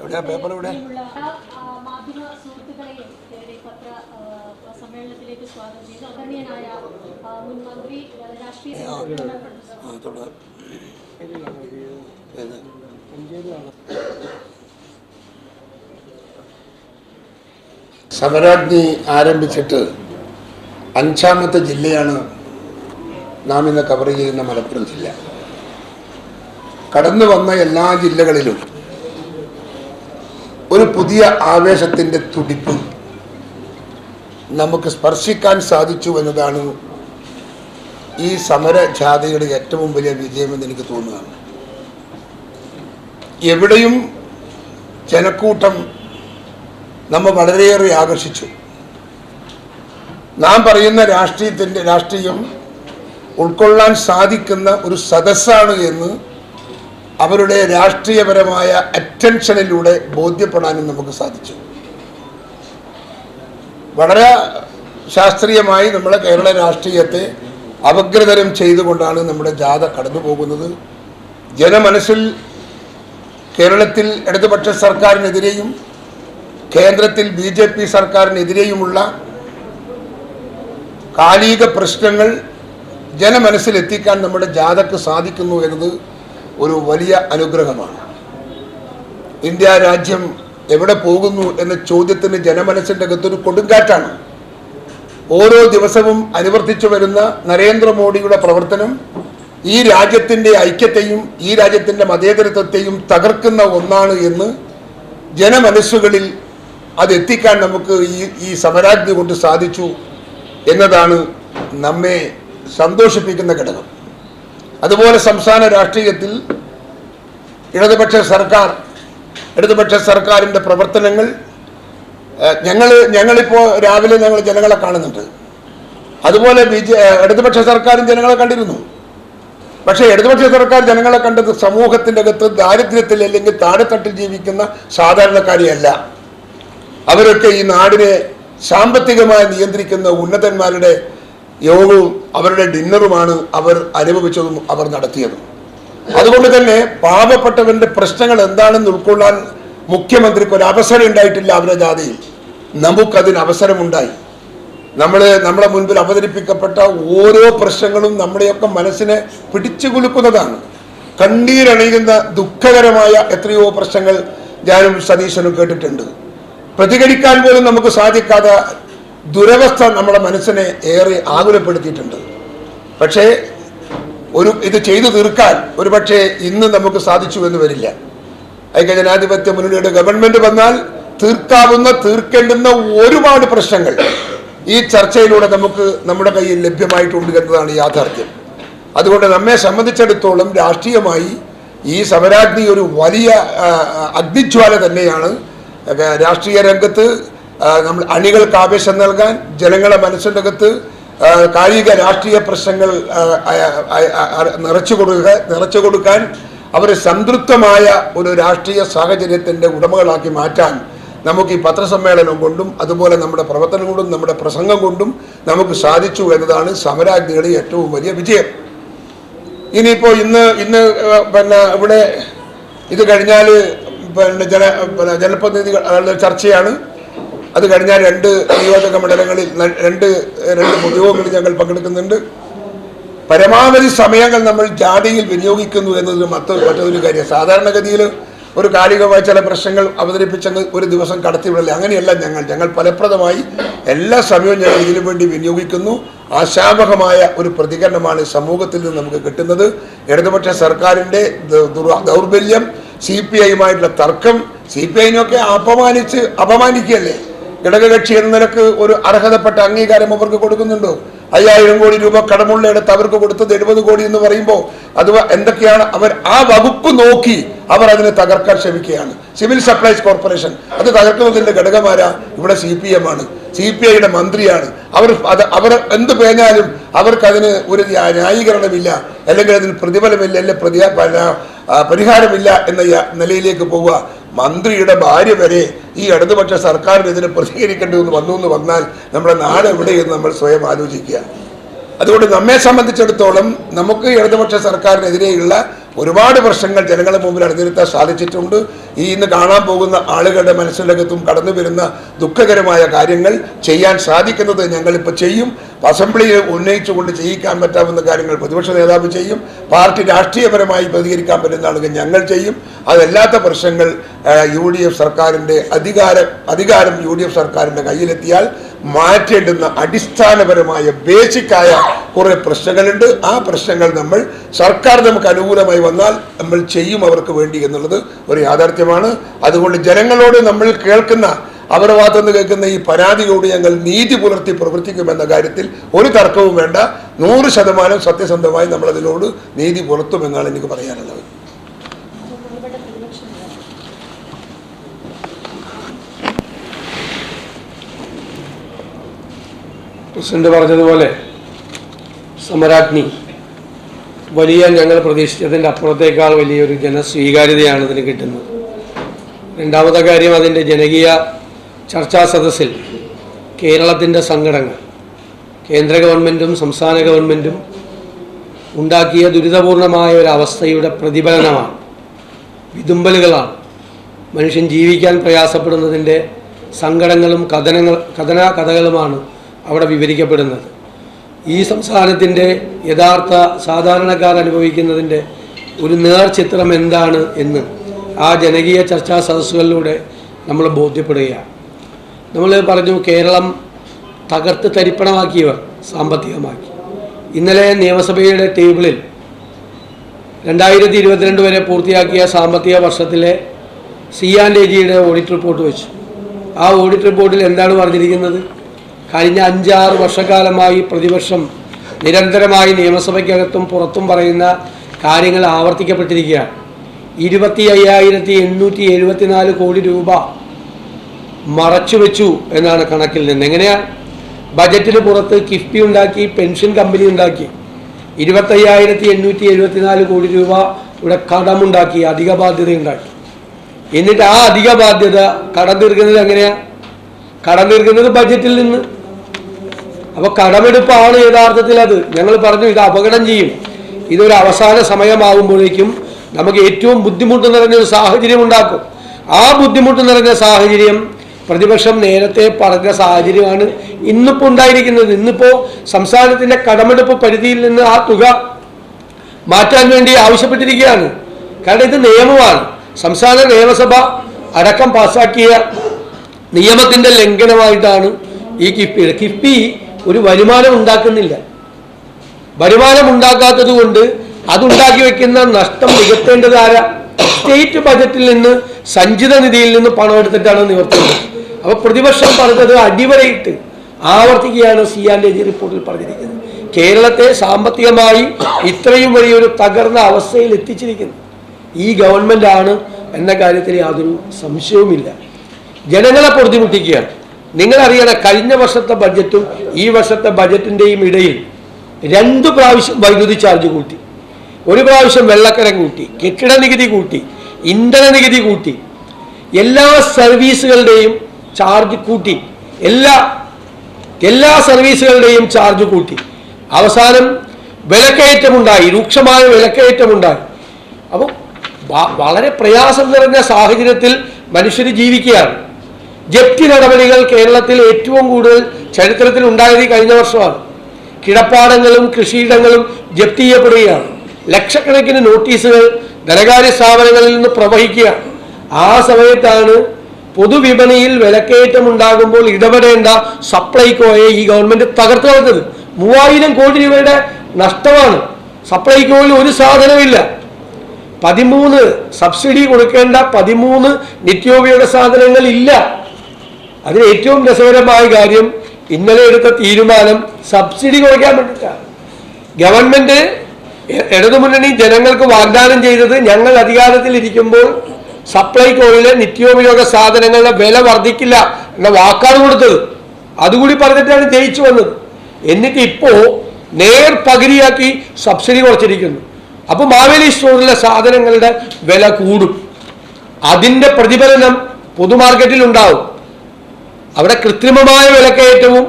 എവിടെയാ? പേപ്പർ ഏത്? സമരാഗ്നി ആരംഭിച്ചിട്ട് അഞ്ചാമത്തെ ജില്ലയാണ് നാം ഇന്ന് കവർ ചെയ്യുന്ന മലപ്പുറം ജില്ല. കടന്നു വന്ന എല്ലാ ജില്ലകളിലും ഒരു പുതിയ ആവേശത്തിന്റെ തുടിപ്പ് നമുക്ക് സ്പർശിക്കാൻ സാധിച്ചു എന്നതാണ് ഈ സമര സമരജാഥയുടെ ഏറ്റവും വലിയ വിജയമെന്ന് എനിക്ക് തോന്നുകയാണ്. എവിടെയും ജനക്കൂട്ടം നമ്മെ വളരെയേറെ ആകർഷിച്ചു. നാം പറയുന്ന രാഷ്ട്രീയത്തിന്റെ രാഷ്ട്രീയം ഉൾക്കൊള്ളാൻ സാധിക്കുന്ന ഒരു സദസ്സാണ് എന്ന് അവരുടെ രാഷ്ട്രീയപരമായ അറ്റൻഷനിലൂടെ ബോധ്യപ്പെടാനും നമുക്ക് സാധിച്ചു. വളരെ ശാസ്ത്രീയമായി നമ്മുടെ കേരള രാഷ്ട്രീയത്തെ അപഗ്രതരം ചെയ്തുകൊണ്ടാണ് നമ്മുടെ ജാഥ കടന്നു പോകുന്നത് ജനമനസ്സിൽ കേരളത്തിൽ ഇടതുപക്ഷ സർക്കാരിനെതിരെയും കേന്ദ്രത്തിൽ ബി ജെ പി സർക്കാരിനെതിരെയുമുള്ള കാലിക പ്രശ്നങ്ങൾ ജനമനസ്സിലെത്തിക്കാൻ നമ്മുടെ ജാഥക്ക് സാധിക്കുന്നു എന്നത് ഒരു വലിയ അനുഗ്രഹമാണ്. ഇന്ത്യ രാജ്യം എവിടെ പോകുന്നു എന്ന ചോദ്യത്തിന് ജനമനസ്സിന്റെ അകത്തൊരു കൊടുങ്കാറ്റാണ്. ഓരോ ദിവസവും അനുവർത്തിച്ചു വരുന്ന നരേന്ദ്രമോദിയുടെ പ്രവർത്തനം ഈ രാജ്യത്തിന്റെ ഐക്യത്തെയും ഈ രാജ്യത്തിന്റെ മതേതരത്വത്തെയും തകർക്കുന്ന ഒന്നാണ് എന്ന് ജനമനസ്സുകളിൽ അതെത്തിക്കാൻ നമുക്ക് ഈ ഈ സമരാജ്ഞി കൊണ്ട് സാധിച്ചു എന്നതാണ് നമ്മെ സന്തോഷിപ്പിക്കുന്ന ഘടകം. അതുപോലെ സംസ്ഥാന രാഷ്ട്രീയത്തിൽ ഇടതുപക്ഷ സർക്കാർ ഇടതുപക്ഷ സർക്കാരിന്റെ പ്രവർത്തനങ്ങൾ ഞങ്ങൾ ഞങ്ങളിപ്പോൾ രാവിലെ ഞങ്ങൾ ജനങ്ങളെ കാണുന്നുണ്ട്. അതുപോലെ ബി ജെ ഇടതുപക്ഷ സർക്കാരും ജനങ്ങളെ കണ്ടിരുന്നു. പക്ഷേ ഇടതുപക്ഷ സർക്കാർ ജനങ്ങളെ കണ്ടത് സമൂഹത്തിന്റെ അകത്ത് ദാരിദ്ര്യത്തിൽ അല്ലെങ്കിൽ താഴെത്തട്ടിൽ ജീവിക്കുന്ന സാധാരണക്കാരെയല്ല. അവരൊക്കെ ഈ നാടിനെ സാമ്പത്തികമായി നിയന്ത്രിക്കുന്ന ഉന്നതന്മാരുടെ യോഗവും അവരുടെ ഡിന്നറുമാണ് അവർ അനുഭവിച്ചതും അവർ നടത്തിയതും. അതുകൊണ്ട് തന്നെ പാവപ്പെട്ടവന്റെ പ്രശ്നങ്ങൾ എന്താണെന്ന് ഉൾക്കൊള്ളാൻ മുഖ്യമന്ത്രിക്ക് ഒരു അവസരം ഉണ്ടായിട്ടില്ല അവരുടെ ജാതിയിൽ നമുക്കതിന് അവസരമുണ്ടായി. നമ്മൾ നമ്മളെ മുൻപിൽ അവതരിപ്പിക്കപ്പെട്ട ഓരോ പ്രശ്നങ്ങളും നമ്മുടെയൊക്കെ മനസ്സിനെ പിടിച്ചു കുലുക്കുന്നതാണ്. കണ്ണീരണിയുന്ന ദുഃഖകരമായ എത്രയോ പ്രശ്നങ്ങൾ ഞാനും സതീശനും കേട്ടിട്ടുണ്ട്. പ്രതികരിക്കാൻ പോലും നമുക്ക് സാധിക്കാതെ ദുരവസ്ഥ നമ്മുടെ മനസ്സിനെ ഏറെ ആകുലപ്പെടുത്തിയിട്ടുണ്ട്. പക്ഷേ ഒരു ഇത് ചെയ്തു തീർക്കാൻ ഒരുപക്ഷെ ഇന്ന് നമുക്ക് സാധിച്ചു എന്ന് വരില്ല. ഐക്യ ജനാധിപത്യ മുന്നണിയുടെ ഗവൺമെന്റ് വന്നാൽ തീർക്കാവുന്ന തീർക്കേണ്ടുന്ന ഒരുപാട് പ്രശ്നങ്ങൾ ഈ ചർച്ചയിലൂടെ നമുക്ക് നമ്മുടെ കയ്യിൽ ലഭ്യമായിട്ടുണ്ട് എന്നതാണ് യാഥാർത്ഥ്യം. അതുകൊണ്ട് നമ്മെ സംബന്ധിച്ചിടത്തോളം രാഷ്ട്രീയമായി ഈ സമരാഗ്നി ഒരു വലിയ അഗ്നിജ്വാല തന്നെയാണ്. രാഷ്ട്രീയ രംഗത്ത് നമ്മൾ അണികൾക്ക് ആവേശം നൽകാൻ ജനങ്ങളെ മനസ്സിന്റെ അകത്ത് കായിക രാഷ്ട്രീയ പ്രശ്നങ്ങൾ നിറച്ചു കൊടുക്കുക നിറച്ചു കൊടുക്കാൻ അവരെ സംതൃപ്തമായ ഒരു രാഷ്ട്രീയ സാഹചര്യത്തിന്റെ ഉടമകളാക്കി മാറ്റാൻ നമുക്ക് ഈ പത്രസമ്മേളനം കൊണ്ടും അതുപോലെ നമ്മുടെ പ്രവർത്തനം കൊണ്ടും നമ്മുടെ പ്രസംഗം കൊണ്ടും നമുക്ക് സാധിച്ചു എന്നതാണ് സമരാജ്ഞിയുടെ ഏറ്റവും വലിയ വിജയം. ഇനിയിപ്പോൾ ഇന്ന് ഇന്ന് പിന്നെ ഇവിടെ ഇത് കഴിഞ്ഞാൽ പിന്നെ ജന പിന്നെ ജനപ്രതിനിധികൾ ചർച്ചയാണ്. അത് കഴിഞ്ഞാൽ രണ്ട് നിയോജക മണ്ഡലങ്ങളിൽ രണ്ട് രണ്ട് പൊതുയോഗങ്ങളിൽ ഞങ്ങൾ പങ്കെടുക്കുന്നുണ്ട്. പരമാവധി സമയങ്ങൾ നമ്മൾ ജാതിയിൽ വിനിയോഗിക്കുന്നു എന്നത് മറ്റൊരു മറ്റൊരു കാര്യം. സാധാരണഗതിയിൽ ഒരു കാലികമായ ചില പ്രശ്നങ്ങൾ അവതരിപ്പിച്ചങ്ങ് ഒരു ദിവസം കടത്തിവിടല്ലേ? അങ്ങനെയല്ല ഞങ്ങൾ. ഞങ്ങൾ ഫലപ്രദമായി എല്ലാ സമയവും ഞങ്ങൾ ഇതിനു വേണ്ടി വിനിയോഗിക്കുന്നു. ആശാവഹമായ ഒരു പ്രതികരണമാണ് സമൂഹത്തിൽ നിന്ന് നമുക്ക് കിട്ടുന്നത്. ഇടതുപക്ഷ സർക്കാരിന്റെ ദൗർബല്യം സി പി ഐയുമായിട്ടുള്ള തർക്കം സി പി ഐനൊക്കെ അപമാനിച്ച് അപമാനിക്കുകയല്ലേ? ഘടകകക്ഷി എന്ന നിലയ്ക്ക് ഒരു അർഹതപ്പെട്ട അംഗീകാരം അവർക്ക് കൊടുക്കുന്നുണ്ടോ? അയ്യായിരം കോടി രൂപ കടമുള്ളയിടത്ത് അവർക്ക് കൊടുത്തത് എഴുപത് കോടി എന്ന് പറയുമ്പോൾ അത് എന്തൊക്കെയാണ് അവർ ആ വകുപ്പ് നോക്കി അവർ അതിനെ തകർക്കാൻ ശ്രമിക്കുകയാണ്. സിവിൽ സപ്ലൈസ് കോർപ്പറേഷൻ അത് തകർക്കുന്നതിന്റെ ഘടകമാരാ? ഇവിടെ സി പി എം ആണ്. സി പി ഐയുടെ മന്ത്രിയാണ്. അവർ അത് അവർ എന്ത് പേഞ്ഞാലും അവർക്കതിന് ഒരു ന്യാ- ന്യായീകരണമില്ല. അല്ലെങ്കിൽ അതിന് പ്രതിഫലമില്ല. അല്ലെങ്കിൽ പ്രതി പരിഹാരമില്ല എന്ന നിലയിലേക്ക് പോവുക. മന്ത്രിയുടെ ഭാര്യ വരെ ഈ ഇടതുപക്ഷ സർക്കാരിനെതിരെ പ്രതികരിക്കേണ്ടി വന്ന് വന്നു എന്ന് വന്നാൽ നമ്മുടെ നാട് എവിടെയെന്ന് നമ്മൾ സ്വയം ആലോചിക്കുക. അതുകൊണ്ട് നമ്മെ സംബന്ധിച്ചിടത്തോളം നമുക്ക് ഇടതുപക്ഷ സർക്കാരിനെതിരെയുള്ള ഒരുപാട് പ്രശ്നങ്ങൾ ജനങ്ങളുടെ മുമ്പിൽ അണിനിരത്താൻ സാധിച്ചിട്ടുണ്ട്. ഈ ഇന്ന് കാണാൻ പോകുന്ന ആളുകളുടെ മനസ്സിലകത്തും കടന്നു വരുന്ന ദുഃഖകരമായ കാര്യങ്ങൾ ചെയ്യാൻ സാധിക്കുന്നത് ഞങ്ങളിപ്പോൾ ചെയ്യും. അസംബ്ലിയിൽ ഉന്നയിച്ചുകൊണ്ട് ചെയ്യിക്കാൻ പറ്റാവുന്ന കാര്യങ്ങൾ പ്രതിപക്ഷ നേതാവ് ചെയ്യും. പാർട്ടി രാഷ്ട്രീയപരമായി പ്രതികരിക്കാൻ പറ്റുന്ന ആളുകൾ ഞങ്ങൾ ചെയ്യും. അതല്ലാത്ത പ്രശ്നങ്ങൾ യു ഡി എഫ് സർക്കാരിന്റെ അധികാരം അധികാരം യു ഡി എഫ് സർക്കാരിന്റെ കയ്യിലെത്തിയാൽ മാറ്റേണ്ടുന്ന അടിസ്ഥാനപരമായ ബേസിക്കായ കുറേ പ്രശ്നങ്ങളുണ്ട്. ആ പ്രശ്നങ്ങൾ നമ്മൾ സർക്കാർ നമുക്ക് അനുകൂലമായി വന്നാൽ നമ്മൾ ചെയ്യും അവർക്ക് വേണ്ടി എന്നുള്ളത് ഒരു യാഥാർത്ഥ്യമാണ് അതുകൊണ്ട് ജനങ്ങളോട് നമ്മൾ കേൾക്കുന്ന അവരുടെ ഭാഗത്തുനിന്ന് കേൾക്കുന്ന ഈ പരാതിയോട് ഞങ്ങൾ നീതി പുലർത്തി പ്രവർത്തിക്കുമെന്ന കാര്യത്തിൽ ഒരു തർക്കവും വേണ്ട. നൂറ് ശതമാനം സത്യസന്ധമായി നമ്മൾ അതിനോട് നീതി പുലർത്തുമെന്നാണ് എനിക്ക് പറയാനുള്ളത്. പ്രസിഡന്റ് പറഞ്ഞതുപോലെ സമരാഗ്നി വലിയ ഞങ്ങൾ പ്രതീക്ഷിച്ചതിന്റെ അപ്പുറത്തേക്കാൾ വലിയൊരു ജനസ്വീകാര്യതയാണ് ഇതിന് കിട്ടുന്നത്. രണ്ടാമത്തെ കാര്യം അതിന്റെ ജനകീയ ചർച്ചാ സദസ്സിൽ കേരളത്തിന്റെ സങ്കടങ്ങൾ കേന്ദ്ര ഗവൺമെന്റും സംസ്ഥാന ഗവൺമെന്റും ഉണ്ടാക്കിയ ദുരിതപൂർണമായ ഒരു അവസ്ഥയുടെ പ്രതിഫലനമാണ് വിതുമ്പലുകളാണ്. മനുഷ്യൻ ജീവിക്കാൻ പ്രയാസപ്പെടുന്നതിന്റെ സങ്കടങ്ങളും കഥനങ്ങൾ കഥന കഥകളുമാണ് അവിടെ വിവരിക്കപ്പെടുന്നത്. ഈ സംസ്ഥാനത്തിന്റെ യഥാർത്ഥ സാധാരണക്കാർ അനുഭവിക്കുന്നതിന്റെ ഒരു നേർചിത്രം എന്താണ് എന്ന് ആ ജനകീയ ചർച്ചാ സദസ്സുകളിലൂടെ നമ്മൾ ബോധ്യപ്പെടുകയാണ് നമ്മൾ പറഞ്ഞു കേരളം തകർത്ത് തരിപ്പണമാക്കിയവർ സാമ്പത്തികമാക്കി. ഇന്നലെ നിയമസഭയുടെ ടേബിളിൽ രണ്ടായിരത്തി ഇരുപത്തിരണ്ട് വരെ പൂർത്തിയാക്കിയ സാമ്പത്തിക വർഷത്തിലെ സി ആൻഡ് എ ജിയുടെ ഓഡിറ്റ് റിപ്പോർട്ട് വെച്ചു. ആ ഓഡിറ്റ് റിപ്പോർട്ടിൽ എന്താണ് പറഞ്ഞിരിക്കുന്നത്? കഴിഞ്ഞ അഞ്ചാറ് വർഷക്കാലമായി പ്രതിപക്ഷം നിരന്തരമായി നിയമസഭയ്ക്കകത്തും പുറത്തും പറയുന്ന കാര്യങ്ങൾ ആവർത്തിക്കപ്പെട്ടിരിക്കുകയാണ്. ഇരുപത്തി അയ്യായിരത്തി എണ്ണൂറ്റി എഴുപത്തിനാല് കോടി രൂപ മറച്ചു വെച്ചു എന്നാണ് കണക്കിൽ നിന്ന്. എങ്ങനെയാണ് ബജറ്റിന് പുറത്ത് കിഫ്ബി ഉണ്ടാക്കി പെൻഷൻ കമ്പനി ഉണ്ടാക്കി. ഇരുപത്തയ്യായിരത്തി എണ്ണൂറ്റി എഴുപത്തിനാല് കോടി രൂപ ഇവിടെ കടമുണ്ടാക്കി അധിക ബാധ്യത ഉണ്ടാക്കി. എന്നിട്ട് ആ അധിക ബാധ്യത കടം തീർക്കുന്നത് എങ്ങനെയാ? കടം തീർക്കുന്നത് ബജറ്റിൽ നിന്ന്. അപ്പൊ കടമെടുപ്പാണ് യഥാർത്ഥത്തിൽ അത്. ഞങ്ങൾ പറഞ്ഞു ഇത് അപകടം ചെയ്യും. ഇതൊരു അവസാന സമയമാകുമ്പോഴേക്കും നമുക്ക് ഏറ്റവും ബുദ്ധിമുട്ട് നിറഞ്ഞൊരു സാഹചര്യം ഉണ്ടാക്കും. ആ ബുദ്ധിമുട്ട് നിറഞ്ഞ സാഹചര്യം പ്രതിപക്ഷം നേരത്തെ പറഞ്ഞ സാഹചര്യമാണ് ഇന്നിപ്പോൾ ഉണ്ടായിരിക്കുന്നത്. ഇന്നിപ്പോൾ സംസ്ഥാനത്തിന്റെ കടമെടുപ്പ് പരിധിയിൽ നിന്ന് ആ തുക മാറ്റാൻ വേണ്ടി ആവശ്യപ്പെട്ടിരിക്കുകയാണ്. കാരണം ഇത് നിയമമാണ്. സംസ്ഥാന നിയമസഭ അടക്കം പാസാക്കിയ നിയമത്തിന്റെ ലംഘനമായിട്ടാണ് ഈ കിഫ്ബിയുടെ കിഫ്ബി ഒരു വരുമാനം ഉണ്ടാക്കുന്നില്ല. വരുമാനം ഉണ്ടാക്കാത്തത് കൊണ്ട് അതുണ്ടാക്കി വെക്കുന്ന നഷ്ടം നികത്തേണ്ടത് ആരാ? സ്റ്റേറ്റ് ബജറ്റിൽ നിന്ന് സഞ്ചിത നിധിയിൽ നിന്ന് പണം എടുത്തിട്ടാണ് നിവർത്തുന്നത് അപ്പൊ പ്രതിപക്ഷം പറഞ്ഞത് അടിവരയിട്ട് ആവർത്തിക്കുകയാണ് സി ആൻഡ് എ ജി റിപ്പോർട്ടിൽ പറഞ്ഞിരിക്കുന്നത്. കേരളത്തെ സാമ്പത്തികമായി ഇത്രയും വലിയൊരു തകർന്ന അവസ്ഥയിൽ എത്തിച്ചിരിക്കുന്നു. ഈ ഗവൺമെന്റ് ആണ് എന്ന കാര്യത്തിൽ യാതൊരു സംശയവുമില്ല. ജനങ്ങളെ പൊറുതിമുട്ടിക്കുകയാണ് നിങ്ങളറിയണം കഴിഞ്ഞ വർഷത്തെ ബഡ്ജറ്റും ഈ വർഷത്തെ ബഡ്ജറ്റിന്റെയും ഇടയിൽ രണ്ട് പ്രാവശ്യം വൈദ്യുതി ചാർജ് കൂട്ടി. ഒരു പ്രാവശ്യം വെള്ളക്കരം കൂട്ടി കെട്ടിട നികുതി കൂട്ടി ഇന്ധന നികുതി കൂട്ടി എല്ലാ സർവീസുകളുടെയും ചാർജ് കൂട്ടി എല്ലാ എല്ലാ സർവീസുകളുടെയും ചാർജ് കൂട്ടി. അവസാനം വിലക്കയറ്റമുണ്ടായി രൂക്ഷമായ വിലക്കയറ്റമുണ്ടായി. അപ്പോൾ വളരെ പ്രയാസം നിറഞ്ഞ സാഹചര്യത്തിൽ മനുഷ്യർ ജീവിക്കുകയാണ്. ജപ്തി നടപടികൾ കേരളത്തിൽ ഏറ്റവും കൂടുതൽ ചരിത്രത്തിൽ ഉണ്ടായത് കഴിഞ്ഞ വർഷമാണ്. കിടപ്പാടങ്ങളും കൃഷിയിടങ്ങളും ജപ്തി ചെയ്യപ്പെടുകയാണ്. ലക്ഷക്കണക്കിന് നോട്ടീസുകൾ ധനകാര്യ സ്ഥാപനങ്ങളിൽ നിന്ന് പ്രവഹിക്കുകയാണ് ആ സമയത്താണ് പൊതുവിപണിയിൽ വിലക്കയറ്റം ഉണ്ടാകുമ്പോൾ ഇടപെടേണ്ട സപ്ലൈകോയെ ഈ ഗവൺമെന്റ് തകർത്തു കളഞ്ഞത്. മൂവായിരം കോടി രൂപയുടെ നഷ്ടമാണ്. സപ്ലൈകോയിൽ ഒരു സാധനമില്ല പതിമൂന്ന് സബ്സിഡി കൊടുക്കേണ്ട പതിമൂന്ന് നിത്യോപയോഗ സാധനങ്ങൾ ഇല്ല. അതിന് ഏറ്റവും രസകരമായ കാര്യം ഇന്നലെ എടുത്ത തീരുമാനം സബ്സിഡി കുറയ്ക്കാൻ വേണ്ടിയിട്ടാണ്. ഗവൺമെന്റ് ഇടതുമുന്നണി ജനങ്ങൾക്ക് വാഗ്ദാനം ചെയ്തത് ഞങ്ങൾ അധികാരത്തിൽ ഇരിക്കുമ്പോൾ സപ്ലൈകോയിലെ നിത്യോപയോഗ സാധനങ്ങളുടെ വില വർദ്ധിക്കില്ല എന്ന വാക്കാണ് കൊടുത്തത്. അതുകൂടി പറഞ്ഞിട്ടാണ് ജയിച്ചു വന്നത്. എന്നിട്ട് ഇപ്പോ നേർ പകുതിയാക്കി സബ്സിഡി കുറച്ചിരിക്കുന്നു. അപ്പൊ മാവേലി സ്റ്റോറിലെ സാധനങ്ങളുടെ വില കൂടും. അതിന്റെ പ്രതിഫലനം പൊതുമാർക്കറ്റിൽ ഉണ്ടാവും. അവിടെ കൃത്രിമമായ വിലക്കയറ്റവും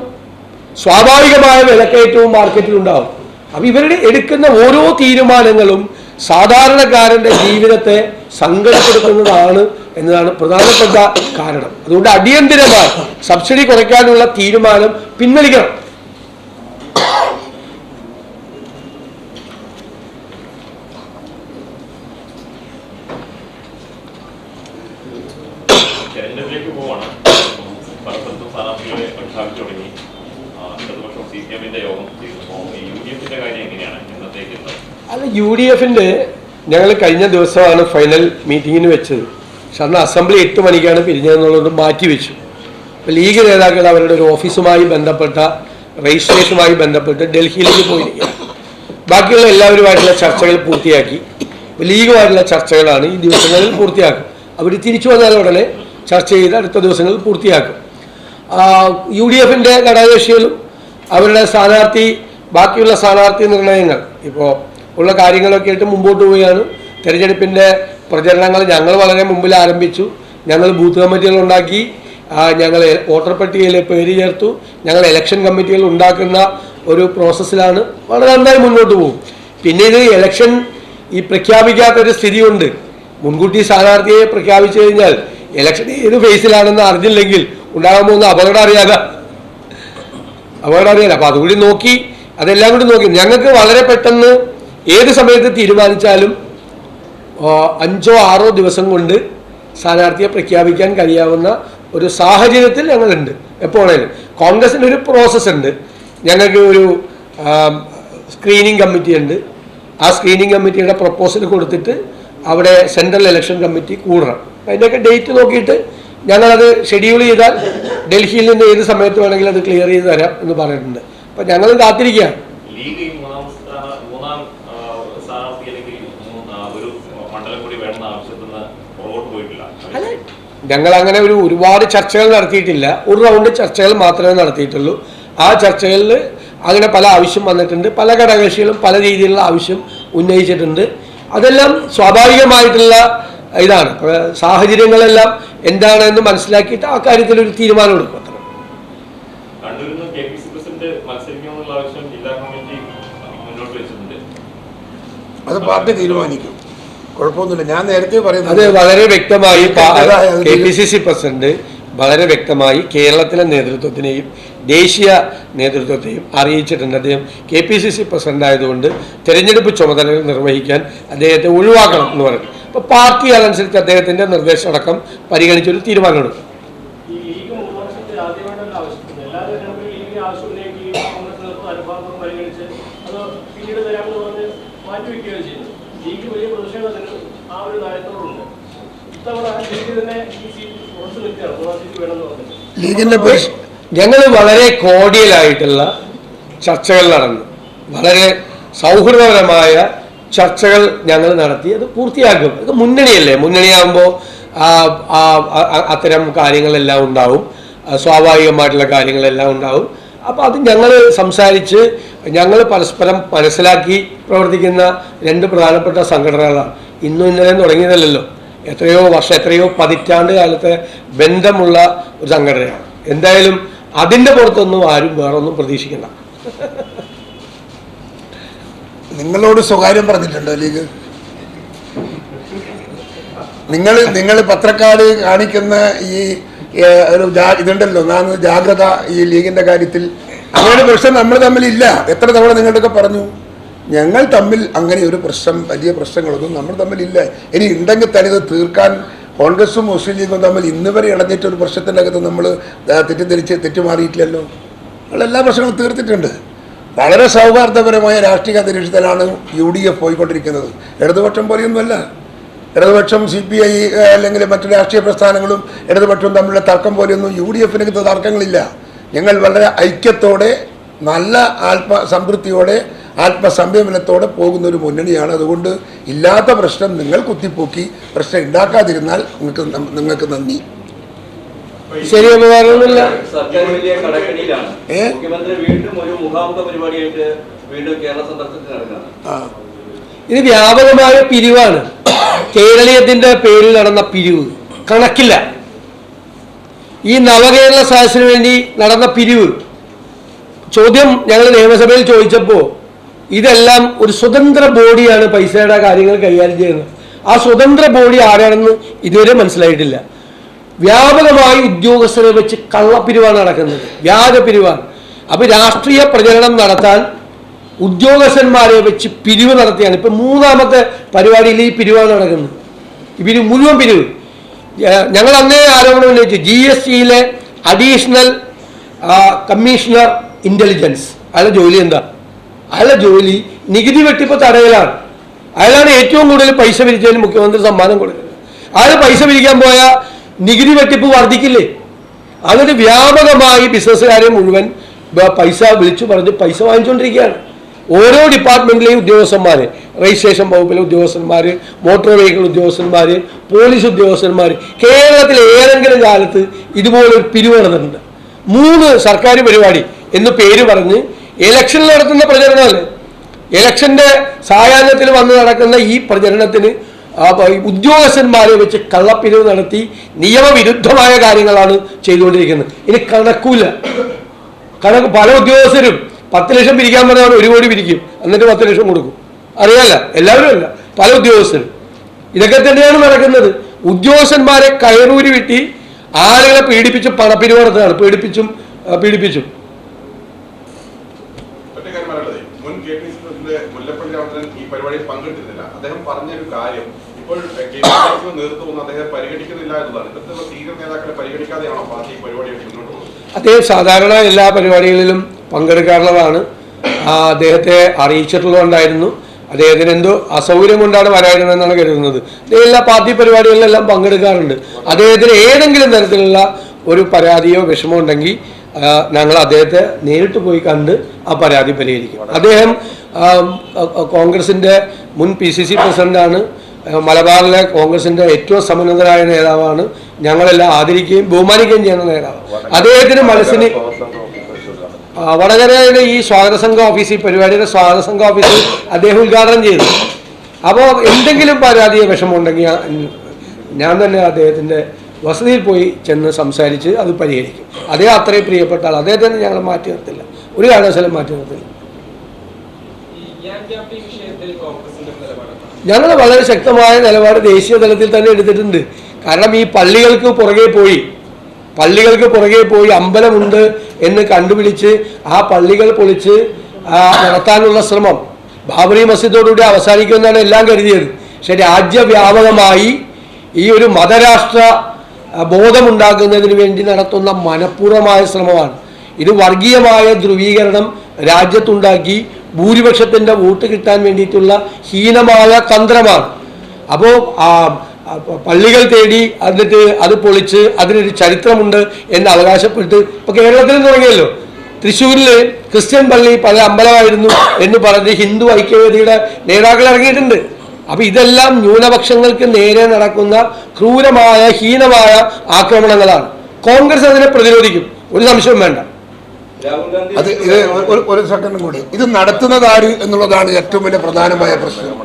സ്വാഭാവികമായ വിലക്കയറ്റവും മാർക്കറ്റിൽ ഉണ്ടാവും. അപ്പൊ ഇവരുടെ എടുക്കുന്ന ഓരോ തീരുമാനങ്ങളും സാധാരണക്കാരന്റെ ജീവിതത്തെ സങ്കടപ്പെടുത്തുന്നതാണ് എന്നതാണ് പ്രധാനപ്പെട്ട കാരണം. അതുകൊണ്ട് അടിയന്തിരമായി സബ്സിഡി കുറയ്ക്കാനുള്ള തീരുമാനം പിൻവലിക്കണം. പോവാണ്. പ്രഖ്യാപിച്ചു തുടങ്ങി. അല്ല യു ഡി എഫിന്റെ ഞങ്ങൾ കഴിഞ്ഞ ദിവസമാണ് ഫൈനൽ മീറ്റിങ്ങിന് വെച്ചത്. പക്ഷെ അന്ന് അസംബ്ലി എട്ട് മണിക്കാണ് പിരിഞ്ഞതെന്നുള്ളത് മാറ്റി വെച്ചു അപ്പോൾ ലീഗ് നേതാക്കൾ അവരുടെ ഒരു ഓഫീസുമായി ബന്ധപ്പെട്ട രജിസ്ട്രേഷനുമായി ബന്ധപ്പെട്ട് ഡൽഹിയിലേക്ക് പോയിരിക്കുകയാണ്. ബാക്കിയുള്ള എല്ലാവരുമായിട്ടുള്ള ചർച്ചകൾ പൂർത്തിയാക്കി. ലീഗുമായിട്ടുള്ള ചർച്ചകളാണ് ഈ ദിവസങ്ങളിൽ പൂർത്തിയാക്കും അവർ തിരിച്ചു വന്നാൽ ഉടനെ ചർച്ച ചെയ്ത് അടുത്ത ദിവസങ്ങളിൽ പൂർത്തിയാക്കും. യു ഡി എഫിന്റെ ഘടകകക്ഷികളും അവരുടെ സ്ഥാനാർത്ഥി ബാക്കിയുള്ള സ്ഥാനാർത്ഥി നിർണയങ്ങൾ. ഇപ്പോൾ ഉള്ള കാര്യങ്ങളൊക്കെ ആയിട്ട് മുമ്പോട്ട് പോവുകയാണ് തെരഞ്ഞെടുപ്പിന്റെ പ്രചരണങ്ങൾ ഞങ്ങൾ വളരെ മുമ്പിൽ ആരംഭിച്ചു. ഞങ്ങൾ ബൂത്ത് കമ്മിറ്റികൾ ഉണ്ടാക്കി. ഞങ്ങൾ വോട്ടർ പട്ടികയിൽ പേര് ചേർത്തു. ഞങ്ങൾ ഇലക്ഷൻ കമ്മിറ്റികൾ ഉണ്ടാക്കുന്ന ഒരു പ്രോസസ്സിലാണ്. വളരെ നന്നായി മുന്നോട്ട് പോകും. പിന്നെ ഇത് ഇലക്ഷൻ ഈ പ്രഖ്യാപിക്കാത്തൊരു സ്ഥിതിയുണ്ട്. മുൻകൂട്ടി സ്ഥാനാർത്ഥിയെ പ്രഖ്യാപിച്ചു കഴിഞ്ഞാൽ ഇലക്ഷൻ ഏത് ഫേസിലാണെന്ന് അറിഞ്ഞില്ലെങ്കിൽ ഉണ്ടാകാൻ പോകുന്ന അപകടം അറിയാതെ അപകടം അറിയാലോ അപ്പൊ അതുകൂടി നോക്കി അതെല്ലാം കൂടി നോക്കി. ഞങ്ങൾക്ക് വളരെ പെട്ടെന്ന് ഏത് സമയത്ത് തീരുമാനിച്ചാലും അഞ്ചോ ആറോ ദിവസം കൊണ്ട് സ്ഥാനാർത്ഥിയെ പ്രഖ്യാപിക്കാൻ കഴിയാവുന്ന ഒരു സാഹചര്യത്തിൽ ഞങ്ങളുണ്ട്. എപ്പോഴേലും കോൺഗ്രസിന് ഒരു പ്രോസസ്സ് ഉണ്ട്. ഞങ്ങൾക്ക് ഒരു സ്ക്രീനിങ് കമ്മിറ്റി ഉണ്ട്. ആ സ്ക്രീനിങ് കമ്മിറ്റിയുടെ പ്രപ്പോസൽ കൊടുത്തിട്ട് അവിടെ സെൻട്രൽ ഇലക്ഷൻ കമ്മിറ്റി കൂടണം. അതിന്റെയൊക്കെ ഡേറ്റ് നോക്കിയിട്ട് ഞങ്ങളത് ഷെഡ്യൂൾ ചെയ്താൽ ഡൽഹിയിൽ നിന്ന് ഏത് സമയത്ത് വേണമെങ്കിലും അത് ക്ലിയർ ചെയ്ത് തരാം എന്ന് പറഞ്ഞിട്ടുണ്ട്. അപ്പം ഞങ്ങൾ കാത്തിരിക്കുകയാണ്. അല്ല ഞങ്ങൾ അങ്ങനെ ഒരു ഒരുപാട് ചർച്ചകൾ നടത്തിയിട്ടില്ല. ഒരു റൗണ്ട് ചർച്ചകൾ മാത്രമേ നടത്തിയിട്ടുള്ളൂ. ആ ചർച്ചകളിൽ അങ്ങനെ പല ആവശ്യം വന്നിട്ടുണ്ട്. പല ഘടകകക്ഷികളും പല രീതിയിലുള്ള ആവശ്യം ഉന്നയിച്ചിട്ടുണ്ട്. അതെല്ലാം സ്വാഭാവികമായിട്ടുള്ള ഇതാണ്. സാഹചര്യങ്ങളെല്ലാം എന്താണെന്ന് മനസ്സിലാക്കിയിട്ട് ആ കാര്യത്തിൽ ഒരു തീരുമാനം എടുക്കും അത്ര. കണ്ണൂരിൽ നിന്ന് കെ പി സി പ്രസിഡന്റ് മത്സരിക്കണമെന്നുള്ള ആവശ്യം ജില്ലാ കമ്മിറ്റി മുന്നോട്ട് വെച്ചിട്ടുണ്ട്. അത് പാർട്ടി തീരുമാനിക്കും. കുഴപ്പമൊന്നുമില്ല. ഞാൻ നേരത്തെ അത് പറയുന്നത് വളരെ വ്യക്തമായി K P C C president വളരെ വ്യക്തമായി കേരളത്തിലെ നേതൃത്വത്തിനെയും ദേശീയ നേതൃത്വത്തെയും അറിയിച്ചിട്ടുണ്ട്. അദ്ദേഹം K P C C president ആയതുകൊണ്ട് തെരഞ്ഞെടുപ്പ് ചുമതലകൾ നിർവഹിക്കാൻ അദ്ദേഹത്തെ ഒഴിവാക്കണം എന്ന് പറഞ്ഞു. അപ്പോൾ പാർട്ടി അതനുസരിച്ച് അദ്ദേഹത്തിന്റെ നിർദ്ദേശം അടക്കം പരിഗണിച്ചൊരു തീരുമാനമെടുക്കും. വേണമെന്ന് ലീഗിന്റെ ഞങ്ങൾ വളരെ കോടിയലായിട്ടുള്ള ചർച്ചകൾ നടന്നു. വളരെ സൗഹൃദപരമായ ചർച്ചകൾ ഞങ്ങൾ നടത്തി. അത് പൂർത്തിയാക്കും ഇത് മുന്നണിയല്ലേ? മുന്നണിയാകുമ്പോൾ അത്തരം കാര്യങ്ങളെല്ലാം ഉണ്ടാവും. സ്വാഭാവികമായിട്ടുള്ള കാര്യങ്ങളെല്ലാം ഉണ്ടാവും. അപ്പോൾ അത് ഞങ്ങൾ സംസാരിച്ച് ഞങ്ങൾ പരസ്പരം മനസ്സിലാക്കി പ്രവർത്തിക്കുന്ന രണ്ട് പ്രധാനപ്പെട്ട സംഘടനകളാണ് ഇന്നും ഇന്നലെ തുടങ്ങിയതല്ലല്ലോ. എത്രയോ വർഷം എത്രയോ പതിറ്റാണ്ട് കാലത്തെ ബന്ധമുള്ള ഒരു സംഘടനയാണ്. എന്തായാലും അതിന്റെ പുറത്തൊന്നും ആരും വേറൊന്നും പ്രതീക്ഷിക്കണ്ട. നിങ്ങളോട് സ്വകാര്യം പറഞ്ഞിട്ടുണ്ടോ ലീഗ്? നിങ്ങൾ നിങ്ങൾ പത്രക്കാര് കാണിക്കുന്ന ഈ ഒരു ഇതുണ്ടല്ലോ നാം ജാഗ്രത ഈ ലീഗിന്റെ കാര്യത്തിൽ. അങ്ങനെ പ്രശ്നം നമ്മൾ തമ്മിൽ ഇല്ല എത്ര തവണ നിങ്ങളുടെയൊക്കെ പറഞ്ഞു? ഞങ്ങൾ തമ്മിൽ അങ്ങനെ ഒരു പ്രശ്നം വലിയ പ്രശ്നങ്ങളൊന്നും നമ്മൾ തമ്മിൽ ഇല്ല ഇനി ഉണ്ടെങ്കിൽ തന്നെ ഇത് തീർക്കാൻ കോൺഗ്രസും മുസ്ലിം ലീഗും തമ്മിൽ ഇന്ന് വരെ ഇളഞ്ഞിട്ട് ഒരു പ്രശ്നത്തിന്റെ അകത്ത് നമ്മൾ തെറ്റിദ്ധരിച്ച് തെറ്റുമാറിയിട്ടില്ലല്ലോ. നമ്മൾ എല്ലാ പ്രശ്നങ്ങളും തീർത്തിട്ടുണ്ട്. വളരെ സൗഹാർദ്ദപരമായ രാഷ്ട്രീയ അന്തരീക്ഷത്തിലാണ് യു ഡി എഫ് പോയിക്കൊണ്ടിരിക്കുന്നത്. ഇടതുപക്ഷം പോലെയൊന്നുമല്ല. ഇടതുപക്ഷം സി പി ഐ അല്ലെങ്കിൽ മറ്റു രാഷ്ട്രീയ പ്രസ്ഥാനങ്ങളും ഇടതുപക്ഷവും തമ്മിലുള്ള തർക്കം പോലെയൊന്നും യു ഡി എഫിനകത്ത് തർക്കങ്ങളില്ല. ഞങ്ങൾ വളരെ ഐക്യത്തോടെ നല്ല ആത്മസംതൃപ്തിയോടെ ആത്മസംയമനത്തോടെ പോകുന്ന ഒരു മുന്നണിയാണ്. അതുകൊണ്ട് ഇല്ലാത്ത പ്രശ്നം നിങ്ങൾ കുത്തിപ്പൊക്കി പ്രശ്നം ഉണ്ടാക്കാതിരുന്നാൽ നിങ്ങൾക്ക് നിങ്ങൾക്ക് നന്ദി. ശരിയെന്ന് പറയുന്നില്ല സന്ദർശനത്തിന് നടക്കുകയാണ് ഇത് വ്യാപകമായ പിരിവാണ്. കേരളീയത്തിന്റെ പേരിൽ നടന്ന പിരിവ്. കണക്കില്ല. ഈ നവകേരള സദസ്സിന് വേണ്ടി നടന്ന പിരിവ്. ചോദ്യം ഞങ്ങൾ നിയമസഭയിൽ ചോദിച്ചപ്പോൾ ഇതെല്ലാം ഒരു സ്വതന്ത്ര ബോഡിയാണ് പൈസയുടെ കാര്യങ്ങൾ കൈകാര്യം ചെയ്യുന്നത്. ആ സ്വതന്ത്ര ബോഡി ആരാണെന്ന് ഇതുവരെ മനസ്സിലായിട്ടില്ല. വ്യാപകമായി ഉദ്യോഗസ്ഥരെ വെച്ച് കള്ളപ്പിരിവാണ് നടക്കുന്നത്. വ്യാജ പിരിവാണ്. അപ്പൊ രാഷ്ട്രീയ പ്രചരണം നടത്താൻ ഉദ്യോഗസ്ഥന്മാരെ വെച്ച് പിരിവ് നടത്തിയാണ്. ഇപ്പൊ മൂന്നാമത്തെ പരിപാടിയിൽ ഈ പിരിവാണ് നടക്കുന്നത്. പിരിവ് മുഴുവൻ പിരിവ്. ഞങ്ങൾ അന്നേ ആരോപണം ഉന്നയിച്ചു. ജി എസ് ടിയിലെ അഡീഷണൽ കമ്മീഷണർ ഇന്റലിജൻസ് അയാളുടെ ജോലി എന്താ? അയാളുടെ ജോലി നികുതി വെട്ടിപ്പ് തടയലാണ്. അയാളാണ് ഏറ്റവും കൂടുതൽ പൈസ പിരിച്ചതിന് മുഖ്യമന്ത്രി സമ്മാനം കൊടുക്കുന്നത്. അയാൾ പൈസ പിരിക്കാൻ പോയ നികുതി വെട്ടിപ്പ് വർദ്ധിക്കില്ലേ? അങ്ങനെ വ്യാപകമായി ബിസിനസ്സുകാരെ മുഴുവൻ പൈസ വിളിച്ചു പറഞ്ഞ് പൈസ വാങ്ങിച്ചുകൊണ്ടിരിക്കുകയാണ് ഓരോ ഡിപ്പാർട്ട്മെന്റിലെയും ഉദ്യോഗസ്ഥന്മാർ രജിസ്ട്രേഷൻ വകുപ്പിലെ ഉദ്യോഗസ്ഥന്മാർ മോട്ടോർ വെഹിക്കിൾ ഉദ്യോഗസ്ഥന്മാർ പോലീസ് ഉദ്യോഗസ്ഥന്മാർ കേരളത്തിൽ ഏതെങ്കിലും കാലത്ത് ഇതുപോലൊരു പിരിവ് നടന്നിട്ടുണ്ട്. മൂന്ന് സർക്കാർ പരിപാടി എന്ന് പേര് പറഞ്ഞ് ഇലക്ഷനിൽ നടത്തുന്ന പ്രചരണമല്ലേ? ഇലക്ഷന്റെ സായാഹ്നത്തിൽ വന്ന് നടക്കുന്ന ഈ പ്രചരണത്തിന് ഉദ്യോഗസ്ഥന്മാരെ വെച്ച് കള്ളപ്പിരിവ് നടത്തി നിയമവിരുദ്ധമായ കാര്യങ്ങളാണ് ചെയ്തുകൊണ്ടിരിക്കുന്നത്. ഇനി കണക്കൂല. കണക്ക് പല ഉദ്യോഗസ്ഥരും പത്ത് ലക്ഷം പിരിക്കാൻ പറഞ്ഞാൽ ഒരു കോടി പിരിക്കും. എന്നിട്ട് പത്ത് ലക്ഷം കൊടുക്കും. അറിയാല്ല. എല്ലാവരും അല്ല. പല ഉദ്യോഗസ്ഥരും. ഇതൊക്കെ തന്നെയാണ് നടക്കുന്നത്. ഉദ്യോഗസ്ഥന്മാരെ കയറൂരി വിട്ടി ആളുകളെ പീഡിപ്പിച്ച് പണപ്പിരിവ് നടത്തുകയാണ് പീഡിപ്പിച്ചും പീഡിപ്പിച്ചും. മുൻ K P C president Mullappally Ramachandran ഈ പരിപാടിയിൽ പങ്കെടുത്തിരുന്നില്ല. അദ്ദേഹം പറഞ്ഞൊരു കാര്യം ഇപ്പോൾ നേതൃത്വം അദ്ദേഹം പരിഗണിക്കുന്നില്ല എന്നതാണ്. ഇത്തരത്തിലുള്ള തീവ്ര നേതാക്കളെ പരിഗണിക്കാതെയാണോ പാർട്ടി പരിപാടി മുന്നോട്ട് അദ്ദേഹം സാധാരണ എല്ലാ പരിപാടികളിലും പങ്കെടുക്കാറുള്ളതാണ്. അദ്ദേഹത്തെ അറിയിച്ചിട്ടുള്ളതുകൊണ്ടായിരുന്നു. അദ്ദേഹത്തിന് എന്തോ അസൗകര്യം കൊണ്ടാണ് വരായിരുന്നതെന്നാണ് കരുതുന്നത്. അദ്ദേഹം എല്ലാ പാർട്ടി പരിപാടികളിലെല്ലാം പങ്കെടുക്കാറുണ്ട്. അദ്ദേഹത്തിന് ഏതെങ്കിലും തരത്തിലുള്ള ഒരു പരാതിയോ വിഷമോ ഉണ്ടെങ്കിൽ ഞങ്ങൾ അദ്ദേഹത്തെ നേരിട്ട് പോയി കണ്ട് ആ പരാതി പരിഹരിക്കും. അദ്ദേഹം കോൺഗ്രസിന്റെ മുൻ പി സി സി പ്രസിഡന്റാണ്. ആ, മലബാറിലെ കോൺഗ്രസിന്റെ ഏറ്റവും സമന്നതരായ നേതാവാണ് ഞങ്ങളെല്ലാം ആദരിക്കുകയും ബഹുമാനിക്കുകയും ചെയ്യുന്ന നേതാവ്. അദ്ദേഹത്തിന് മനസ്സിന് വടകരയുടെ ഈ സ്വാഗത സംഘ ഓഫീസ് ഈ പരിപാടിയുടെ സ്വാഗത സംഘ ഓഫീസ് അദ്ദേഹം ഉദ്ഘാടനം ചെയ്തു. അപ്പോൾ എന്തെങ്കിലും പരാതിയോ വിഷമമുണ്ടെങ്കിൽ ഞാൻ- തന്നെ അദ്ദേഹത്തിന്റെ വസതിയിൽ പോയി ചെന്ന് സംസാരിച്ച് അത് പരിഹരിക്കും. അദ്ദേഹം അത്രയും പ്രിയപ്പെട്ട ആൾ ഞങ്ങൾ മാറ്റി നിർത്തില്ല. ഒരു കാരണവശാലും മാറ്റി നിർത്തില്ല. ഞങ്ങൾ വളരെ ശക്തമായ നിലപാട് ദേശീയ തലത്തിൽ തന്നെ എടുത്തിട്ടുണ്ട്. കാരണം ഈ പള്ളികൾക്ക് പുറകെ പോയി. പള്ളികൾക്ക് പുറകെ പോയി അമ്പലമുണ്ട് എന്ന് കണ്ടുപിടിച്ച് ആ പള്ളികൾ പൊളിച്ച് നടത്താനുള്ള ശ്രമം ബാബറി മസ്ജിദോടുകൂടി അവസാനിക്കുമെന്നാണ് എല്ലാം കരുതിയത്. പക്ഷെ രാജ്യവ്യാപകമായി ഈ ഒരു മതരാഷ്ട്ര ബോധമുണ്ടാക്കുന്നതിന് വേണ്ടി നടത്തുന്ന മനഃപൂർവമായ ശ്രമമാണ്. ഇത് വർഗീയമായ ധ്രുവീകരണം രാജ്യത്തുണ്ടാക്കി ഭൂരിപക്ഷത്തിന്റെ വോട്ട് കിട്ടാൻ വേണ്ടിയിട്ടുള്ള ഹീനമായ തന്ത്രമാണ്. അപ്പോൾ പള്ളികൾ തേടി എന്നിട്ട് അത് പൊളിച്ച് അതിനൊരു ചരിത്രമുണ്ട് എന്ന് അവകാശപ്പെട്ട് ഇപ്പൊ കേരളത്തിലും തുടങ്ങിയല്ലോ. തൃശ്ശൂരിൽ ക്രിസ്ത്യൻ പള്ളി പല അമ്പലമായിരുന്നു എന്ന് പറഞ്ഞ് ഹിന്ദു ഐക്യവേദിയുടെ നേതാക്കൾ ഇറങ്ങിയിട്ടുണ്ട്. അപ്പൊ ഇതെല്ലാം ന്യൂനപക്ഷങ്ങൾക്ക് നേരെ നടക്കുന്ന ക്രൂരമായ ഹീനമായ ആക്രമണങ്ങളാണ്. കോൺഗ്രസ് അതിനെ പ്രതിരോധിക്കും. ഒരു സംശയവും വേണ്ട. അത് ഇത് ഒരു- സെക്കൻഡും കൂടി. ഇത് നടത്തുന്നത് ആര് എന്നുള്ളതാണ് ഏറ്റവും വലിയ പ്രധാനമായ പ്രശ്നം.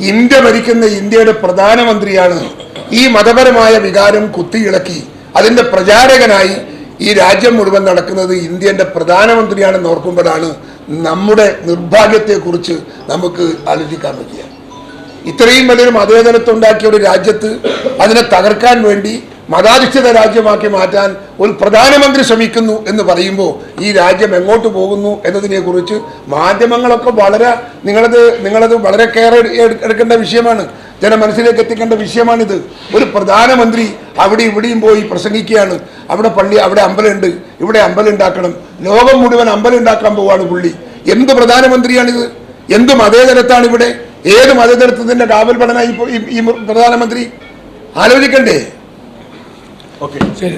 ഇന്ത്യ ഭരിക്കുന്ന ഇന്ത്യയുടെ പ്രധാനമന്ത്രിയാണ് ഈ മതപരമായ വികാരം കുത്തിയിളക്കി. അതിന്റെ പ്രചാരകനായി ഈ രാജ്യം മുഴുവൻ നടക്കുന്നത് ഇന്ത്യന്റെ പ്രധാനമന്ത്രിയാണെന്ന് ഓർക്കുമ്പോഴാണ് നമ്മുടെ നിർഭാഗ്യത്തെക്കുറിച്ച് നമുക്ക് ആലോചിക്കാൻ പറ്റുക. ഇത്രയും വലിയൊരു മതേതരത്വം ഉണ്ടാക്കിയ ഒരു രാജ്യത്ത് അതിനെ തകർക്കാൻ വേണ്ടി മതാധിഷ്ഠിത രാജ്യമാക്കി മാറ്റാൻ ഒരു പ്രധാനമന്ത്രി ശ്രമിക്കുന്നു എന്ന് പറയുമ്പോൾ ഈ രാജ്യം എങ്ങോട്ട് പോകുന്നു എന്നതിനെ കുറിച്ച് മാധ്യമങ്ങളൊക്കെ വളരെ നിങ്ങളത് നിങ്ങളത് വളരെ കെയർ എടുക്കേണ്ട വിഷയമാണ്. ജനമനസ്സിലേക്ക് എത്തിക്കേണ്ട വിഷയമാണിത്. ഒരു പ്രധാനമന്ത്രി അവിടെ ഇവിടെയും പോയി പ്രസംഗിക്കുകയാണ്. അവിടെ പള്ളി അവിടെ അമ്പലമുണ്ട്. ഇവിടെ അമ്പലം ഉണ്ടാക്കണം. ലോകം മുഴുവൻ അമ്പലം ഉണ്ടാക്കാൻ പോവാണ് പുള്ളി. എന്ത് പ്രധാനമന്ത്രിയാണിത്? എന്ത് മതേതരത്താണ് ഇവിടെ ഏത് മതേതരത്വത്തിന്റെ കാവൽ പഠന ഈ പ്രധാനമന്ത്രി? ആലോചിക്കണ്ടേ? ഓക്കെ ശരി